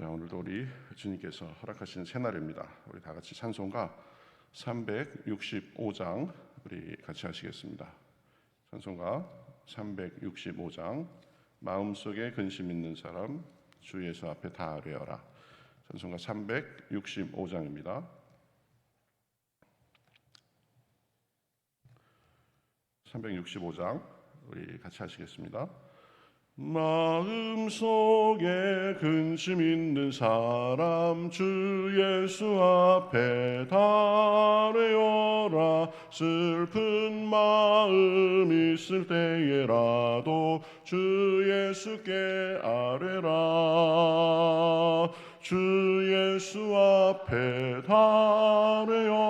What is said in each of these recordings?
자 오늘도 우리 주님께서 허락하신 새날입니다. 우리 다 같이 찬송가 365장 우리 같이 하시겠습니다. 찬송가 365장 마음속에 근심 있는 사람 주 예수 앞에 다 아뢰어라. 찬송가 365장입니다. 365장 우리 같이 하시겠습니다. 마음속에 근심 있는 사람 주 예수 앞에 다래어라. 슬픈 마음 있을 때에라도 주 예수께 아뢰라. 주 예수 앞에 다래어라.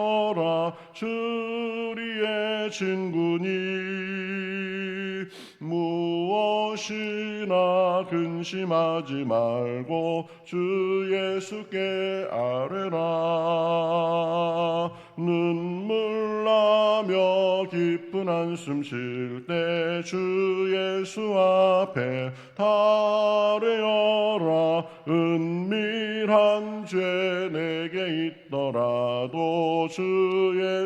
주리의 친구니 무엇이 나 근심하지 말고 주 예수께 아뢰라. 눈물 나며 기쁜 한숨 쉴 때 주 예수 앞에 다래어라. 은밀한 죄 내게 있더라도 주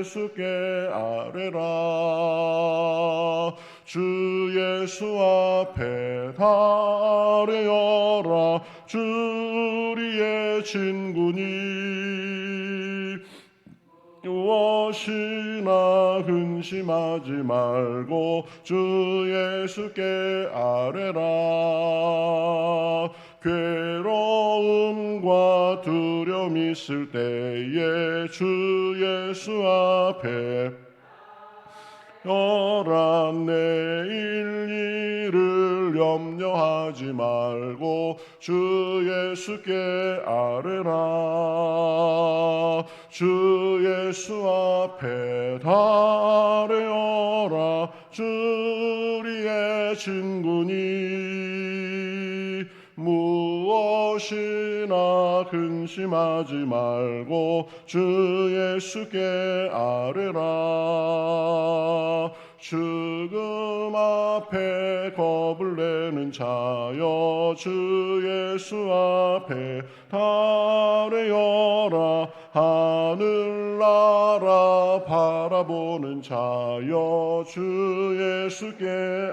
예수께 아뢰라 주 예수 앞에 다래어라. 주리의 친구니 무엇이나 근심하지 말고 주 예수께 아뢰라. 괴로움과 두려움 있을 때에 주 예수 앞에 여라 내일 일을 염려하지 말고 주 예수께 아뢰라. 주 예수 앞에 다래어라. 주리의 친구니 무엇이 나 근심하지 말고 주 예수께 아뢰라. 죽음 앞에 겁을 내는 자여 주 예수 앞에 다래어라. 하늘나라 바라보는 자여 주 예수께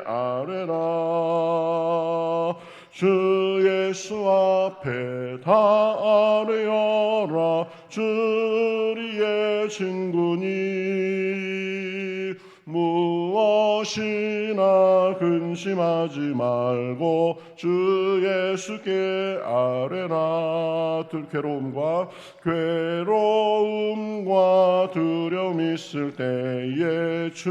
아뢰라 주 예수 앞에 다래어라. 주리의 친구니 무엇이나 근심하지 말고 주 예수께 아뢰라. 들 괴로움과 괴로움과 두려움 있을 때에 주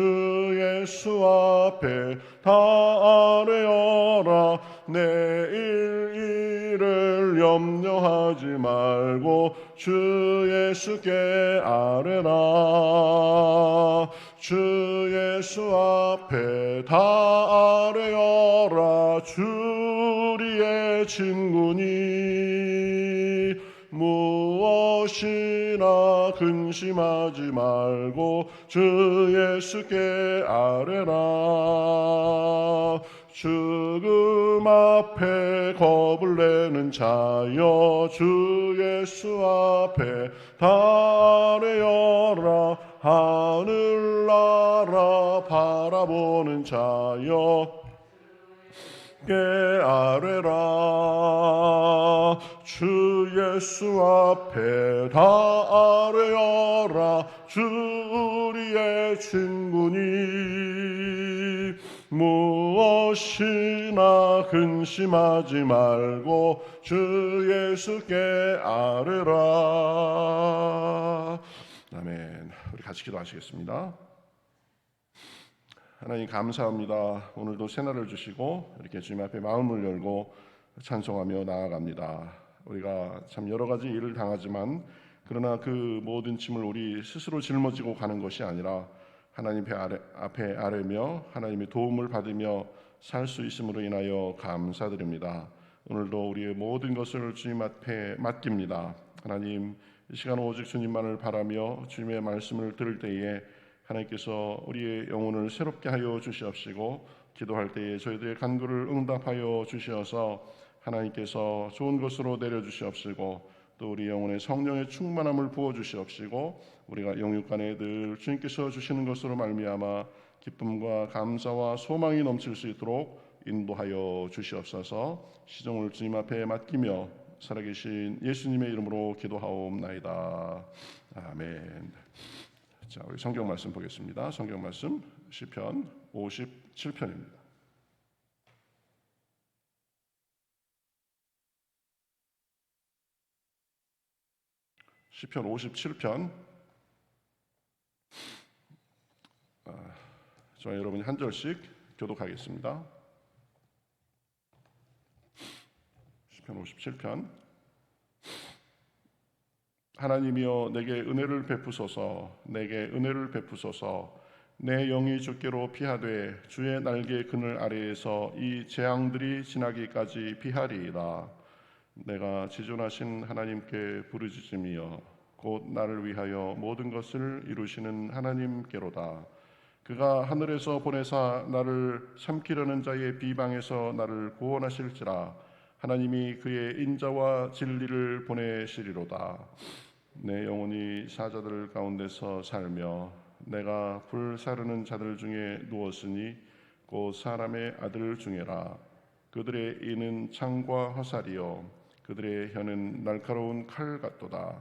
예수 앞에 다 아뢰어라 내일 일을 염려하지 말고 주 예수께 아뢰라. 주 예수 앞에 다 아뢰어라. 주리의 친구니. 무엇이나 근심하지 말고 주 예수께 아뢰라 죽음 앞에 겁을 내는 자여 주 예수 앞에 다래어라 하늘나라 바라보는 자여 깨아뢰라. 주 예수 앞에 다 아뢰어라 주리의 친구니. 무 엇이나 근심하지 말고 주 예수께 아뢰라 아멘 우리 같이 기도하시겠습니다 하나님 감사합니다. 오늘도 새날을 주시고 이렇게 주님 앞에 마음을 열고 찬송하며 나아갑니다. 우리가 참 여러 가지 일을 당하지만 그러나 그 모든 짐을 우리 스스로 짊어지고 가는 것이 아니라 하나님 앞에 아뢰며 하나님의 도움을 받으며 살 수 있음으로 인하여 감사드립니다. 오늘도 우리의 모든 것을 주님 앞에 맡깁니다. 하나님 이 시간 오직 주님만을 바라며 주님의 말씀을 들을 때에 하나님께서 우리의 영혼을 새롭게 하여 주시옵시고 기도할 때에 저희들의 간구를 응답하여 주시어서 하나님께서 좋은 것으로 내려 주시옵시고 또 우리 영혼의 성령의 충만함을 부어 주시옵시고 우리가 영육간에 늘 주님께서 주시는 것으로 말미암아 기쁨과 감사와 소망이 넘칠 수 있도록 인도하여 주시옵소서. 시종을 주님 앞에 맡기며 살아계신 예수님의 이름으로 기도하옵나이다. 아멘. 자, 우리 성경 말씀 보겠습니다. 성경 말씀 시편 57편입니다. 시편 57편. 아, 저와 여러분이 한 절씩 교독하겠습니다. 시편 57편. 하나님이여 내게 은혜를 베푸소서. 내게 은혜를 베푸소서. 내 영이 주께로 피하되 주의 날개 그늘 아래에서 이 재앙들이 지나기까지 피하리이다. 내가 지존하신 하나님께 부르짖으며 곧 나를 위하여 모든 것을 이루시는 하나님께로다. 그가 하늘에서 보내사 나를 삼키려는 자의 비방에서 나를 구원하실지라. 하나님이 그의 인자와 진리를 보내시리로다. 내 영혼이 사자들 가운데서 살며 내가 불 사르는 자들 중에 누웠으니 곧 사람의 아들 중에라. 그들의 이는 창과 화살이요. 그들의 혀는 날카로운 칼 같도다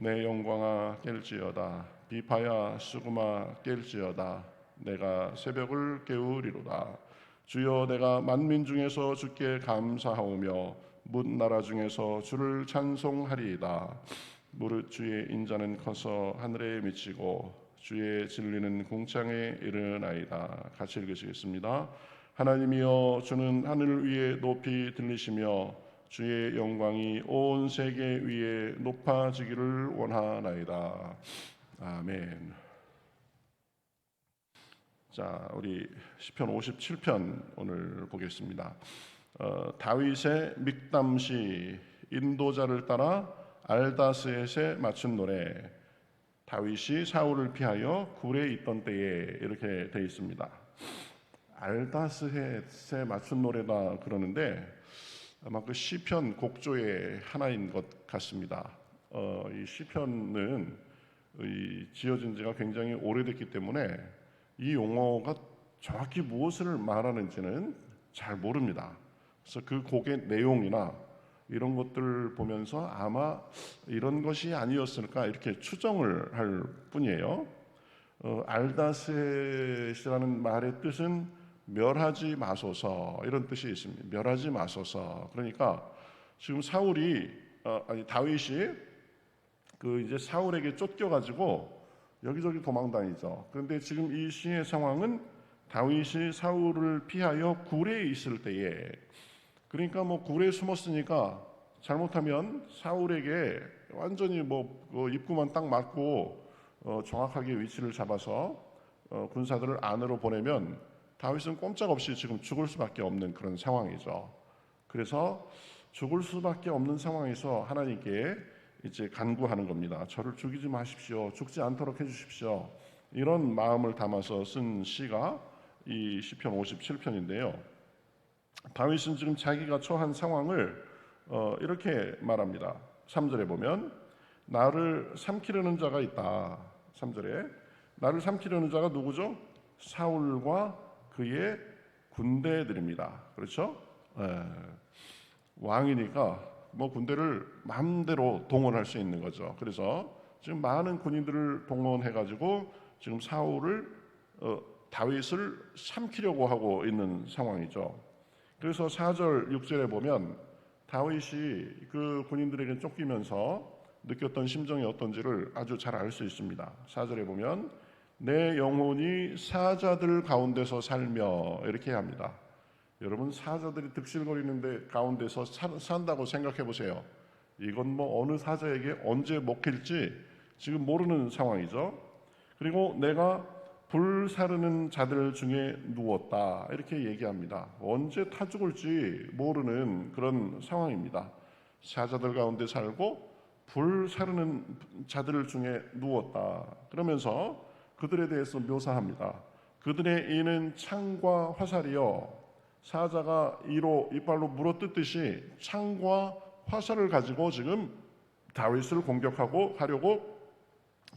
내 영광아 깰지어다. 비파야 수구마 깰지어다. 내가 새벽을 깨우리로다. 주여 내가 만민 중에서 주께 감사하오며 문 나라 중에서 주를 찬송하리이다. 무릇 주의 인자는 커서 하늘에 미치고 주의 진리는 궁창에 이르나이다. 같이 읽으시겠습니다. 하나님이여 주는 하늘 위에 높이 들리시며 주의 영광이 온 세계 위에 높아지기를 원하나이다. 아멘. 자, 우리 시편 57편 오늘 보겠습니다. 어, 다윗의 믹담시 인도자를 따라 알다스엣에 맞춘 노래 다윗이 사울을 피하여 굴에 있던 때에 이렇게 되어 있습니다. 알다스햇에 맞춘 노래다 그러는데 아마 그 시편 곡조의 하나인 것 같습니다. 어, 이 시편은 이 지어진 지가 굉장히 오래됐기 때문에 이 용어가 정확히 무엇을 말하는지는 잘 모릅니다. 그래서 그 곡의 내용이나 이런 것들을 보면서 아마 이런 것이 아니었을까 이렇게 추정을 할 뿐이에요. 어, 알다셋이라는 말의 뜻은 멸하지 마소서 이런 뜻이 있습니다. 멸하지 마소서. 그러니까 지금 사울이 어, 아니 다윗이 그 이제 사울에게 쫓겨가지고 여기저기 도망다니죠. 그런데 지금 이 시의 상황은 다윗이 사울을 피하여 굴에 있을 때에 그러니까 뭐 굴에 숨었으니까 잘못하면 사울에게 완전히 뭐 그 입구만 딱 맞고 어 정확하게 위치를 잡아서 어 군사들을 안으로 보내면 다윗은 꼼짝없이 지금 죽을 수밖에 없는 그런 상황이죠. 그래서 죽을 수밖에 없는 상황에서 하나님께 이제 간구하는 겁니다. 저를 죽이지 마십시오. 죽지 않도록 해 주십시오. 이런 마음을 담아서 쓴 시가 이 시편 57편인데요. 다윗은 지금 자기가 처한 상황을 어, 이렇게 말합니다. 3절에 보면 나를 삼키려는 자가 있다. 3절에 나를 삼키려는 자가 누구죠? 사울과 그의 군대들입니다. 그렇죠? 에, 예. 왕이니까 뭐 군대를 마음대로 동원할 수 있는 거죠. 그래서 지금 많은 군인들을 동원해 가지고 지금 사울을 어, 다윗을 삼키려고 하고 있는 상황이죠. 그래서 4절, 6절에 보면 다윗이 그 군인들에게 쫓기면서 느꼈던 심정이 어떤지를 아주 잘 알 수 있습니다. 4절에 보면 내 영혼이 사자들 가운데서 살며 이렇게 합니다. 여러분 사자들이 득실거리는데 가운데서 사- 산다고 생각해 보세요. 이건 뭐 어느 사자에게 언제 먹힐지 지금 모르는 상황이죠. 그리고 내가 불 사르는 자들 중에 누웠다 이렇게 얘기합니다. 언제 타 죽을지 모르는 그런 상황입니다. 사자들 가운데 살고 불 사르는 자들 중에 누웠다. 그러면서 그들에 대해서 묘사합니다. 그들의 이는 창과 화살이요 사자가 이로 이빨로 물어뜯듯이 창과 화살을 가지고 지금 다윗을 공격하고 하려고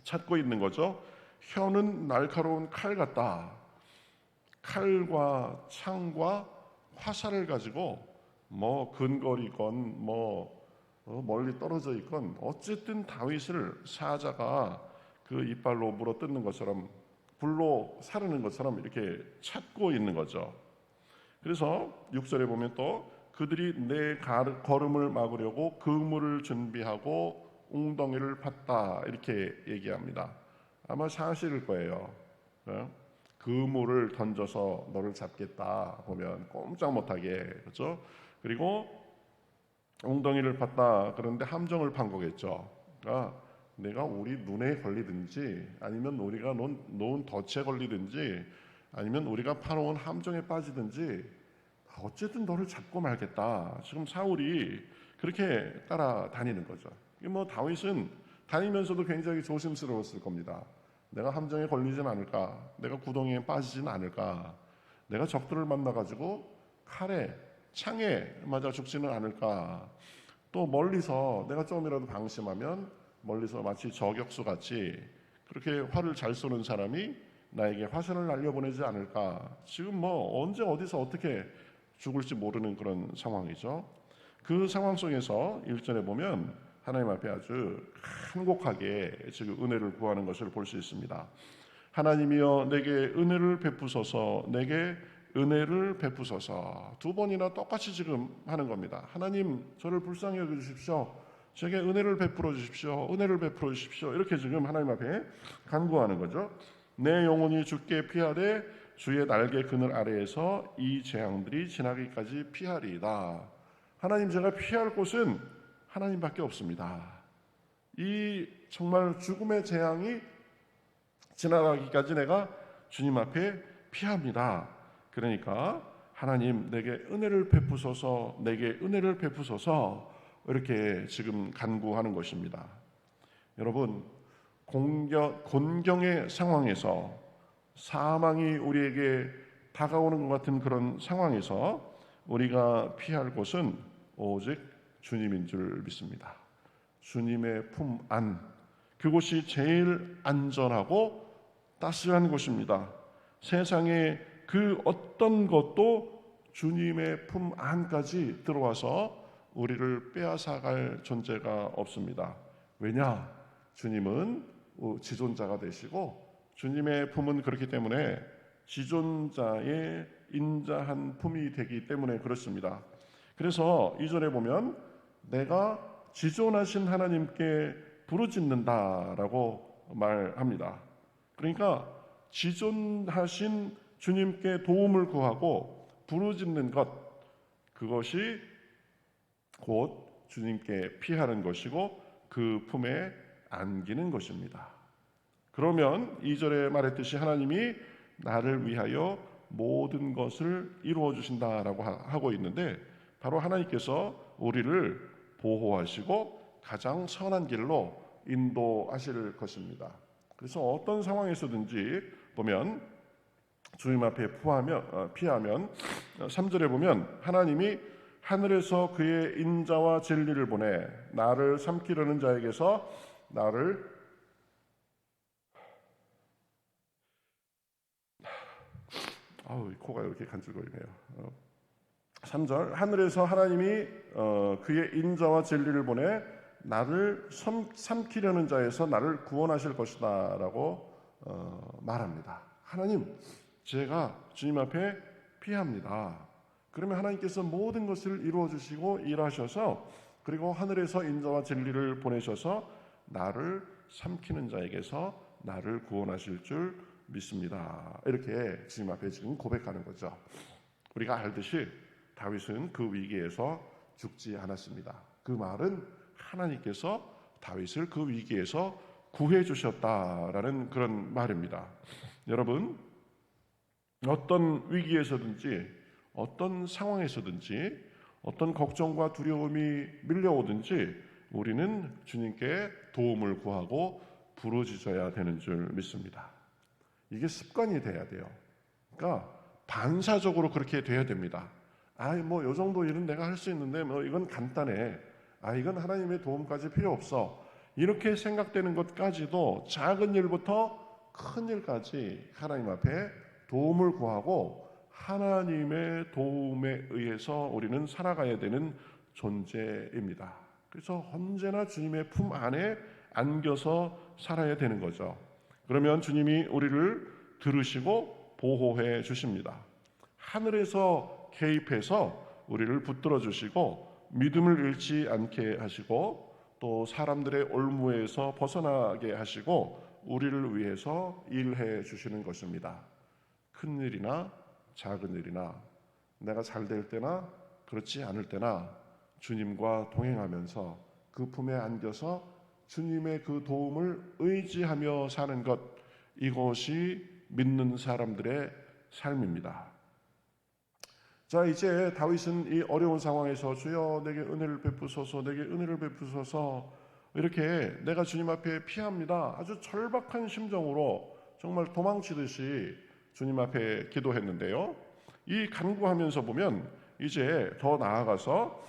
찾고 있는 거죠. 혀는 날카로운 칼 같다. 칼과 창과 화살을 가지고 뭐 근거리건 뭐 어, 멀리 떨어져 있건 어쨌든 다윗을 사자가 그 이빨로 물어 뜯는 것처럼 불로 사르는 것처럼 이렇게 찾고 있는 거죠. 그래서 6절에 보면 또 그들이 내 걸음을 막으려고 그물을 준비하고 웅덩이를 팠다 이렇게 얘기합니다. 아마 사실일 거예요. 어? 그물을 던져서 너를 잡겠다 보면 꼼짝 못하게 그렇죠. 그리고 웅덩이를 팠다 그런데 함정을 판 거겠죠. 그러니까 내가 우리 눈에 걸리든지 아니면 우리가 놓은, 덫에 걸리든지 아니면 우리가 파놓은 함정에 빠지든지 어쨌든 너를 잡고 말겠다. 지금 사울이 그렇게 따라다니는 거죠. 뭐 다윗은 다니면서도 굉장히 조심스러웠을 겁니다. 내가 함정에 걸리진 않을까? 내가 구덩이에 빠지진 않을까? 내가 적들을 만나 가지고 칼에 창에 맞아 죽지는 않을까? 또 멀리서 내가 조금이라도 방심하면 멀리서 마치 저격수 같이 그렇게 활을 잘 쏘는 사람이 나에게 화살을 날려보내지 않을까? 지금 뭐 언제 어디서 어떻게 죽을지 모르는 그런 상황이죠. 그 상황 속에서 1절에 보면 하나님 앞에 아주 한곡하게 지금 은혜를 구하는 것을 볼 수 있습니다. 하나님이여 내게 은혜를 베푸소서 내게 은혜를 베푸소서 두 번이나 똑같이 지금 하는 겁니다. 하나님 저를 불쌍히 여겨 주십시오. 제게 은혜를 베풀어 주십시오. 은혜를 베풀어 주십시오. 이렇게 지금 하나님 앞에 간구하는 거죠. 내 영혼이 주께 피하되 주의 날개 그늘 아래에서 이 재앙들이 지나기까지 피하리이다. 하나님 제가 피할 곳은 하나님밖에 없습니다. 이 정말 죽음의 재앙이 지나가기까지 내가 주님 앞에 피합니다. 그러니까 하나님 내게 은혜를 베푸소서 내게 은혜를 베푸소서 이렇게 지금 간구하는 것입니다. 여러분 공경, 곤경의 상황에서 사망이 우리에게 다가오는 것 같은 그런 상황에서 우리가 피할 곳은 오직 주님인 줄 믿습니다. 주님의 품 안, 그곳이 제일 안전하고 따스한 곳입니다. 세상에 그 어떤 것도 주님의 품 안까지 들어와서 우리를 빼앗아갈 존재가 없습니다. 왜냐? 주님은 지존자가 되시고 주님의 품은 그렇기 때문에 지존자의 인자한 품이 되기 때문에 그렇습니다. 그래서 이절에 보면 내가 지존하신 하나님께 부르짖는다라고 말합니다. 그러니까 지존하신 주님께 도움을 구하고 부르짖는 것 그것이 곧 주님께 피하는 것이고 그 품에 안기는 것입니다. 그러면 이절에 말했듯이 하나님이 나를 위하여 모든 것을 이루어 주신다라고 하고 있는데 바로 하나님께서 우리를 보호하시고 가장 선한 길로 인도하실 것입니다. 그래서 어떤 상황에서든지 보면 주님 앞에 어, 피하면 3절에 보면 하나님이 하늘에서 그의 인자와 진리를 보내 나를 삼키려는 자에게서 나를 아우 코가 이렇게 간질거리네요. 어. 3절 하늘에서 하나님이 어, 그의 인자와 진리를 보내 나를 삼, 삼키려는 자에서 나를 구원하실 것이다라고 어, 말합니다. 하나님 제가 주님 앞에 피합니다. 그러면 하나님께서 모든 것을 이루어 주시고 일하셔서 그리고 하늘에서 인자와 진리를 보내셔서 나를 삼키는 자에게서 나를 구원하실 줄 믿습니다. 이렇게 주님 앞에 지금 고백하는 거죠. 우리가 알듯이 다윗은 그 위기에서 죽지 않았습니다. 그 말은 하나님께서 다윗을 그 위기에서 구해 주셨다라는 그런 말입니다. 여러분 어떤 위기에서든지 어떤 상황에서든지 어떤 걱정과 두려움이 밀려오든지 우리는 주님께 도움을 구하고 부르짖어야 되는 줄 믿습니다. 이게 습관이 돼야 돼요. 그러니까 반사적으로 그렇게 돼야 됩니다. 아, 뭐요 정도 일은 내가 할 수 있는데 뭐 이건 간단해. 아, 이건 하나님의 도움까지 필요 없어. 이렇게 생각되는 것까지도 작은 일부터 큰 일까지 하나님 앞에 도움을 구하고 하나님의 도움에 의해서 우리는 살아가야 되는 존재입니다. 그래서 언제나 주님의 품 안에 안겨서 살아야 되는 거죠. 그러면 주님이 우리를 들으시고 보호해 주십니다. 하늘에서 개입해서 우리를 붙들어 주시고 믿음을 잃지 않게 하시고 또 사람들의 올무에서 벗어나게 하시고 우리를 위해서 일해 주시는 것입니다. 큰 일이나 작은 일이나 내가 잘 될 때나 그렇지 않을 때나 주님과 동행하면서 그 품에 안겨서 주님의 그 도움을 의지하며 사는 것 이것이 믿는 사람들의 삶입니다. 자 이제 다윗은 이 어려운 상황에서 주여 내게 은혜를 베푸소서 내게 은혜를 베푸소서 이렇게 내가 주님 앞에 피합니다. 아주 절박한 심정으로 정말 도망치듯이 주님 앞에 기도했는데요. 이 간구하면서 보면 이제 더 나아가서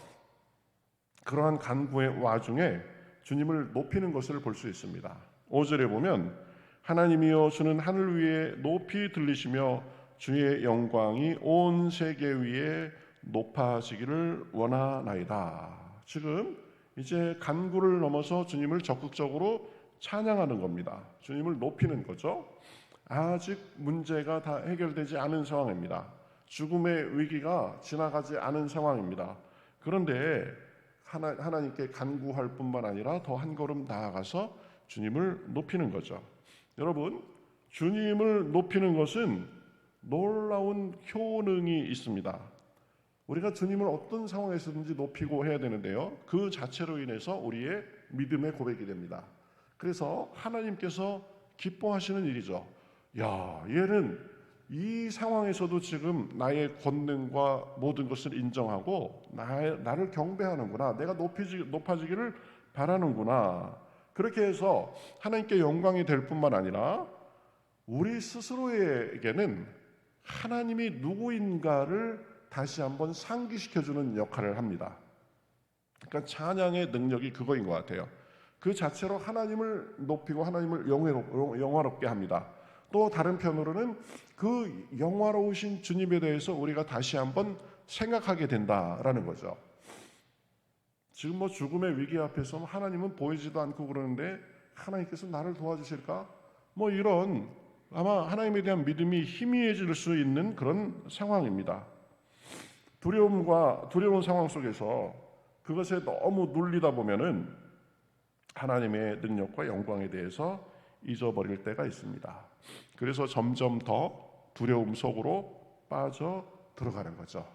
그러한 간구의 와중에 주님을 높이는 것을 볼 수 있습니다. 5절에 보면 하나님이여 주는 하늘 위에 높이 들리시며 주의 영광이 온 세계 위에 높아지기를 원하나이다. 지금 이제 간구를 넘어서 주님을 적극적으로 찬양하는 겁니다. 주님을 높이는 거죠. 아직 문제가 다 해결되지 않은 상황입니다. 죽음의 위기가 지나가지 않은 상황입니다. 그런데 하나, 하나님께 간구할 뿐만 아니라 더 한 걸음 나아가서 주님을 높이는 거죠. 여러분, 주님을 높이는 것은 놀라운 효능이 있습니다. 우리가 주님을 어떤 상황에서든지 높이고 해야 되는데요. 그 자체로 인해서 우리의 믿음의 고백이 됩니다. 그래서 하나님께서 기뻐하시는 일이죠. 야, 얘는 이 상황에서도 지금 나의 권능과 모든 것을 인정하고 나, 나를 경배하는구나. 내가 높이지, 높아지기를 바라는구나. 그렇게 해서 하나님께 영광이 될 뿐만 아니라 우리 스스로에게는 하나님이 누구인가를 다시 한번 상기시켜주는 역할을 합니다. 그러니까 찬양의 능력이 그거인 것 같아요. 그 자체로 하나님을 높이고 하나님을 영화롭게 합니다. 또 다른 편으로는 그 영화로우신 주님에 대해서 우리가 다시 한번 생각하게 된다라는 거죠. 지금 뭐 죽음의 위기 앞에서 하나님은 보이지도 않고 그러는데 하나님께서 나를 도와주실까? 뭐 이런 아마 하나님에 대한 믿음이 희미해질 수 있는 그런 상황입니다. 두려움과 두려운 상황 속에서 그것에 너무 눌리다 보면은 하나님의 능력과 영광에 대해서 잊어버릴 때가 있습니다. 그래서 점점 더 두려움 속으로 빠져 들어가는 거죠.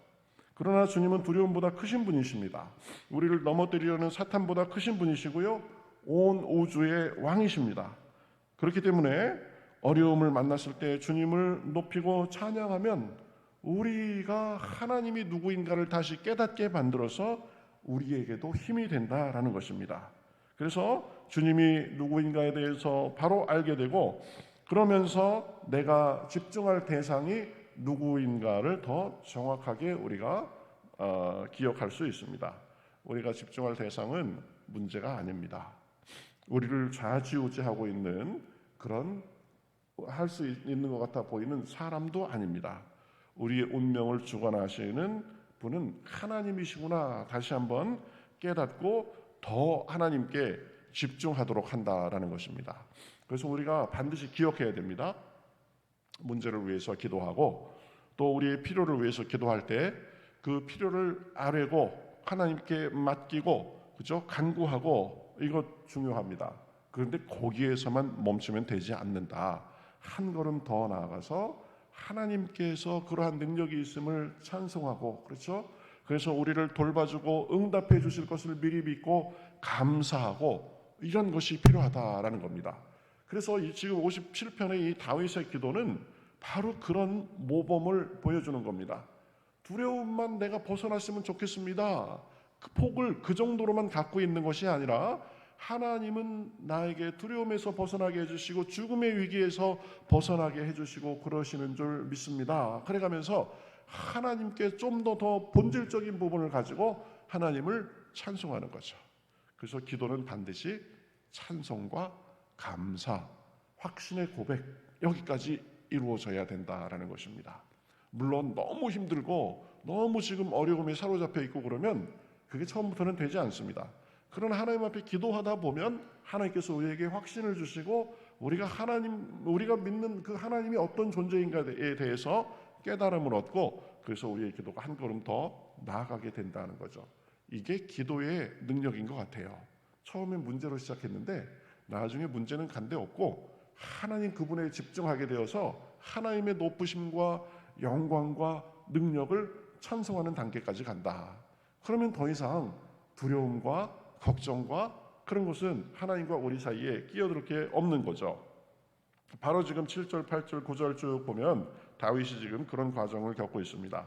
그러나 주님은 두려움보다 크신 분이십니다. 우리를 넘어뜨리려는 사탄보다 크신 분이시고요. 온 우주의 왕이십니다. 그렇기 때문에 어려움을 만났을 때 주님을 높이고 찬양하면 우리가 하나님이 누구인가를 다시 깨닫게 만들어서 우리에게도 힘이 된다라는 것입니다. 그래서 주님이 누구인가에 대해서 바로 알게 되고 그러면서 내가 집중할 대상이 누구인가를 더 정확하게 우리가 어, 기억할 수 있습니다. 우리가 집중할 대상은 문제가 아닙니다. 우리를 좌지우지하고 있는 그런 할 수 있는 것 같아 보이는 사람도 아닙니다. 우리의 운명을 주관하시는 분은 하나님이시구나 다시 한번 깨닫고 더 하나님께 집중하도록 한다라는 것입니다. 그래서 우리가 반드시 기억해야 됩니다. 문제를 위해서 기도하고 또 우리의 필요를 위해서 기도할 때 그 필요를 아뢰고 하나님께 맡기고 그죠 간구하고 이거 중요합니다. 그런데 거기에서만 멈추면 되지 않는다. 한 걸음 더 나아가서 하나님께서 그러한 능력이 있음을 찬송하고 그렇죠? 그래서 우리를 돌봐주고 응답해 주실 것을 미리 믿고 감사하고 이런 것이 필요하다라는 겁니다. 그래서 이 지금 57편의 이 다윗의 기도는 바로 그런 모범을 보여주는 겁니다. 두려움만 내가 벗어났으면 좋겠습니다. 그 폭을 그 정도로만 갖고 있는 것이 아니라 하나님은 나에게 두려움에서 벗어나게 해주시고 죽음의 위기에서 벗어나게 해주시고 그러시는 줄 믿습니다. 그래가면서 하나님께 좀 더 더 본질적인 부분을 가지고 하나님을 찬송하는 거죠. 그래서 기도는 반드시 찬송과 감사, 확신의 고백 여기까지 이루어져야 된다라는 것입니다. 물론 너무 힘들고 너무 지금 어려움에 사로잡혀 있고 그러면 그게 처음부터는 되지 않습니다. 그러나 하나님 앞에 기도하다 보면 하나님께서 우리에게 확신을 주시고 우리가 하나님 우리가 믿는 그 하나님이 어떤 존재인가에 대해서 깨달음을 얻고 그래서 우리의 기도가 한 걸음 더 나아가게 된다는 거죠. 이게 기도의 능력인 것 같아요. 처음엔 문제로 시작했는데 나중에 문제는 간데 없고 하나님 그분에 집중하게 되어서 하나님의 높으심과 영광과 능력을 찬송하는 단계까지 간다. 그러면 더 이상 두려움과 걱정과 그런 것은 하나님과 우리 사이에 끼어들 게 없는 거죠. 바로 지금 7절, 8절, 9절 쭉 보면 다윗이 지금 그런 과정을 겪고 있습니다.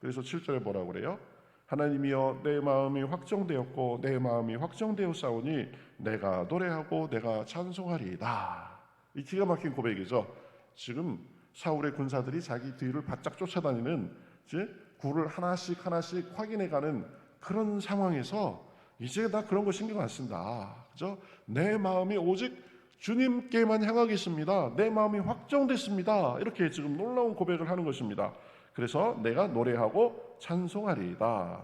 그래서 7절에 뭐라고 그래요? 하나님이여 내 마음이 확정되었고 내 마음이 확정되어 싸우니 내가 노래하고 내가 찬송하리이다. 이 기가 막힌 고백이죠. 지금 사울의 군사들이 자기 뒤를 바짝 쫓아다니는 이제 굴을 하나씩 하나씩 확인해가는 그런 상황에서 이제 나 그런 거 신경 안 쓴다. 그죠? 내 마음이 오직 주님께만 향하겠습니다. 내 마음이 확정됐습니다. 이렇게 지금 놀라운 고백을 하는 것입니다. 그래서 내가 노래하고 찬송하리이다.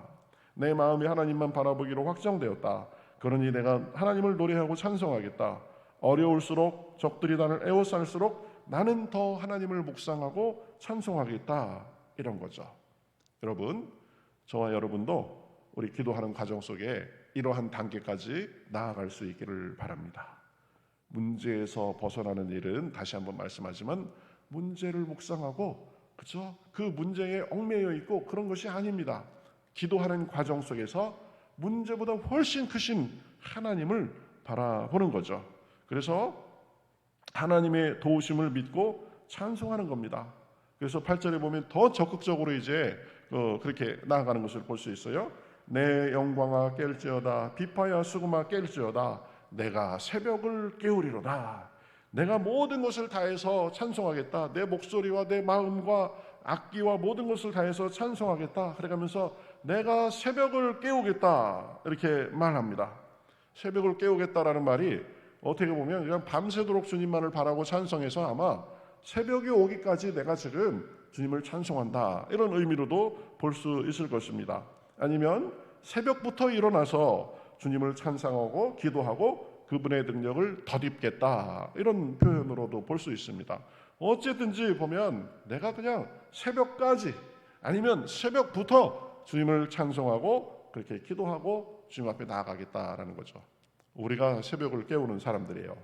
내 마음이 하나님만 바라보기로 확정되었다. 그러니 내가 하나님을 노래하고 찬송하겠다. 어려울수록 적들이 나를 애워쌀수록 나는 더 하나님을 묵상하고 찬송하겠다. 이런 거죠. 여러분, 저와 여러분도 우리 기도하는 과정 속에 이러한 단계까지 나아갈 수 있기를 바랍니다. 문제에서 벗어나는 일은 다시 한번 말씀하지만 문제를 묵상하고 그렇죠? 그 문제에 얽매여 있고 그런 것이 아닙니다. 기도하는 과정 속에서 문제보다 훨씬 크신 하나님을 바라보는 거죠. 그래서 하나님의 도우심을 믿고 찬송하는 겁니다. 그래서 8절에 보면 더 적극적으로 이제 어, 그렇게 나아가는 것을 볼 수 있어요. 내 영광아 깰지어다 비파야 수금아 깰지어다 내가 새벽을 깨우리로다. 내가 모든 것을 다해서 찬송하겠다. 내 목소리와 내 마음과 악기와 모든 것을 다해서 찬송하겠다. 그래가면서 내가 새벽을 깨우겠다. 이렇게 말합니다. 새벽을 깨우겠다라는 말이 어떻게 보면 그냥 밤새도록 주님만을 바라고 찬송해서 아마 새벽이 오기까지 내가 지금 주님을 찬송한다. 이런 의미로도 볼 수 있을 것입니다. 아니면 새벽부터 일어나서 주님을 찬송하고 기도하고 그분의 능력을 덧입겠다 이런 표현으로도 볼 수 있습니다. 어쨌든지 보면 내가 그냥 새벽까지 아니면 새벽부터 주님을 찬송하고 그렇게 기도하고 주님 앞에 나아가겠다라는 거죠. 우리가 새벽을 깨우는 사람들이에요.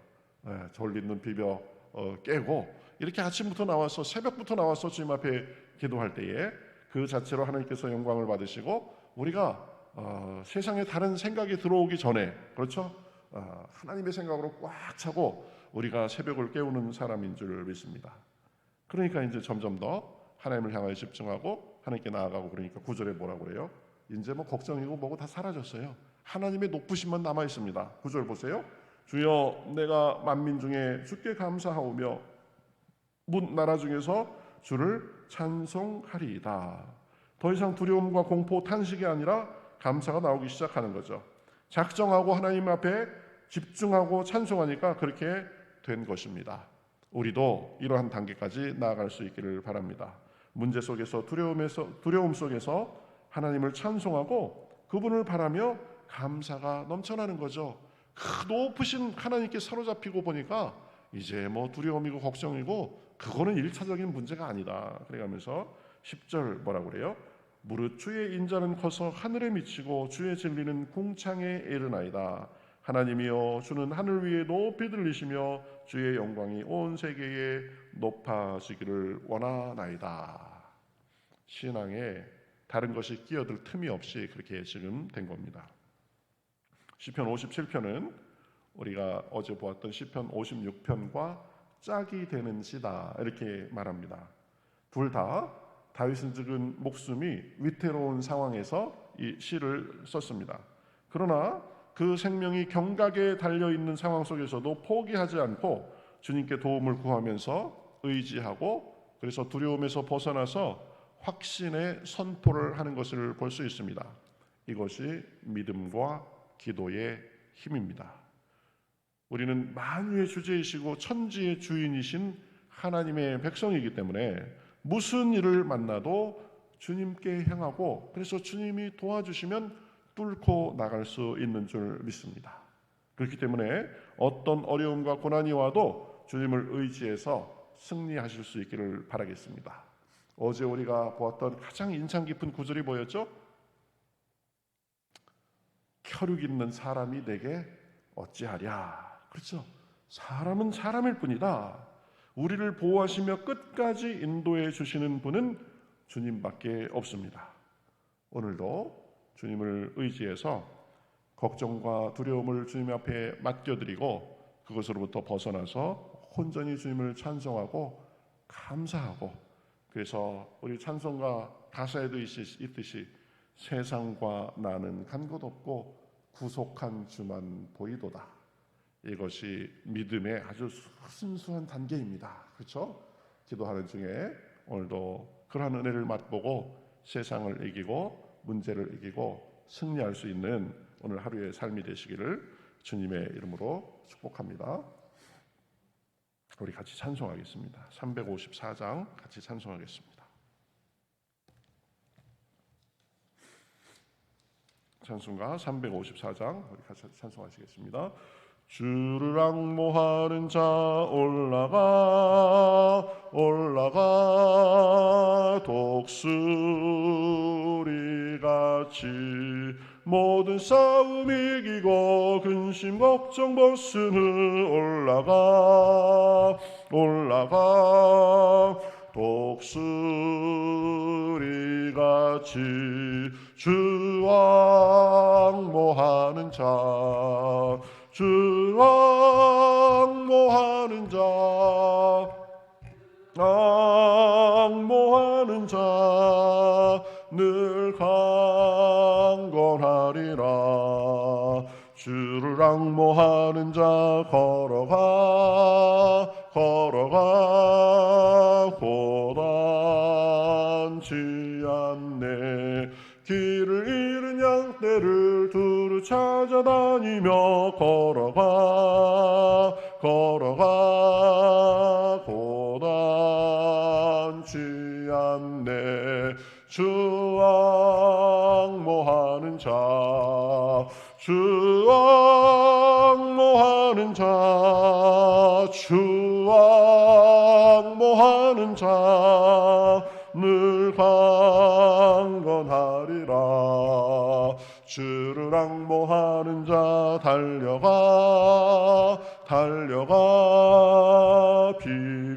네, 졸린 눈 비벼 어, 깨고 이렇게 아침부터 나와서 새벽부터 나와서 주님 앞에 기도할 때에 그 자체로 하나님께서 영광을 받으시고 우리가 어, 세상에 다른 생각이 들어오기 전에 그렇죠? 어, 하나님의 생각으로 꽉 차고 우리가 새벽을 깨우는 사람인 줄 믿습니다. 그러니까 이제 점점 더 하나님을 향하여 집중하고 하나님께 나아가고 그러니까 구절에 뭐라고 그래요? 이제 뭐 걱정이고 뭐고 다 사라졌어요. 하나님의 높으심만 남아 있습니다. 구절 보세요. 주여 내가 만민 중에 주께 감사하오며 문 나라 중에서 주를 찬송하리이다. 더 이상 두려움과 공포, 탄식이 아니라 감사가 나오기 시작하는 거죠. 작정하고 하나님 앞에 집중하고 찬송하니까 그렇게 된 것입니다. 우리도 이러한 단계까지 나아갈 수 있기를 바랍니다. 문제 속에서 두려움에서 두려움 속에서 하나님을 찬송하고 그분을 바라며 감사가 넘쳐나는 거죠. 그 높으신 하나님께 사로잡히고 보니까 이제 뭐 두려움이고 걱정이고 그거는 일차적인 문제가 아니다. 그래가면서 10절 뭐라고 그래요? 무릇 주의 인자는 커서 하늘에 미치고 주의 진리는 궁창에 이르나이다. 하나님이여 주는 하늘 위에 높이 들리시며 주의 영광이 온 세계에 높아지기를 원하나이다. 신앙에 다른 것이 끼어들 틈이 없이 그렇게 지금 된 겁니다. 시편 57편은 우리가 어제 보았던 시편 56편과 짝이 되는 시다 이렇게 말합니다. 둘다 다윗은 적은 목숨이 위태로운 상황에서 이 시를 썼습니다. 그러나 그 생명이 경각에 달려 있는 상황 속에서도 포기하지 않고 주님께 도움을 구하면서 의지하고 그래서 두려움에서 벗어나서 확신의 선포를 하는 것을 볼 수 있습니다. 이것이 믿음과 기도의 힘입니다. 우리는 만유의 주제이시고 천지의 주인이신 하나님의 백성이기 때문에 무슨 일을 만나도 주님께 향하고 그래서 주님이 도와주시면 뚫고 나갈 수 있는 줄 믿습니다. 그렇기 때문에 어떤 어려움과 고난이 와도 주님을 의지해서 승리하실 수 있기를 바라겠습니다. 어제 우리가 보았던 가장 인상 깊은 구절이 뭐였죠? 혈육 있는 사람이 내게 어찌하랴. 그렇죠. 사람은 사람일 뿐이다. 우리를 보호하시며 끝까지 인도해 주시는 분은 주님밖에 없습니다. 오늘도 주님을 의지해서 걱정과 두려움을 주님 앞에 맡겨드리고 그것으로부터 벗어나서 혼전히 주님을 찬송하고 감사하고 그래서 우리 찬송가 가사에도 있듯이 세상과 나는 간 것 없고 구속한 주만 보이도다. 이것이 믿음의 아주 순수한 단계입니다. 그렇죠? 기도하는 중에 오늘도 그러한 은혜를 맛보고 세상을 이기고 문제를 이기고 승리할 수 있는 오늘 하루의 삶이 되시기를 주님의 이름으로 축복합니다. 우리 같이 찬송하겠습니다. 354장 같이 찬송하겠습니다. 찬송가 354장 우리 같이 찬송하시겠습니다. 주를 악모하는 자 올라가 올라가. 독수리 같이 모든 싸움 이기고 근심 걱정 벗은 올라가 올라가. 독수리 같이 주왕모하는 자 주를 악모하는 자 걸어가 걸어가 고단치 않네. 길을 잃은 양 떼를 두루 찾아다니며 걸어가 걸어가 고단치 않네. 주왕모하는 자 주왕모하는 자 주왕모하는 자 늘 강건하리라. 주를 악모하는 자 달려가 달려가 비곤치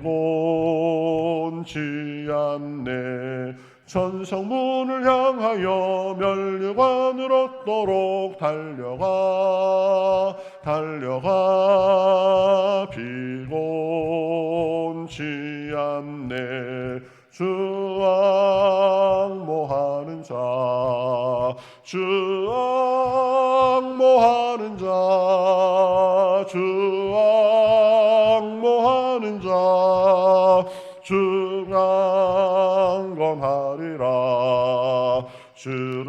않네 천성문을 향하여 멸류관을 얻도록 달려가 달려가 비곤치 않네 주왕모하는 자 주왕모하는 자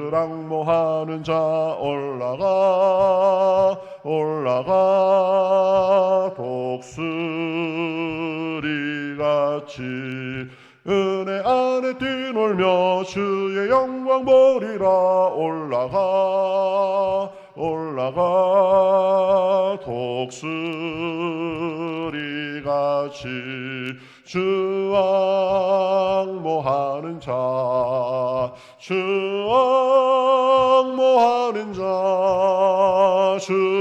주를 악모하는 자 올라가 올라가. 독수리 같이 은혜 안에 뛰놀며 주의 영광 보리라. 올라가 올라가. 독수리 같이 주 악모하는 자주 악모하는 자주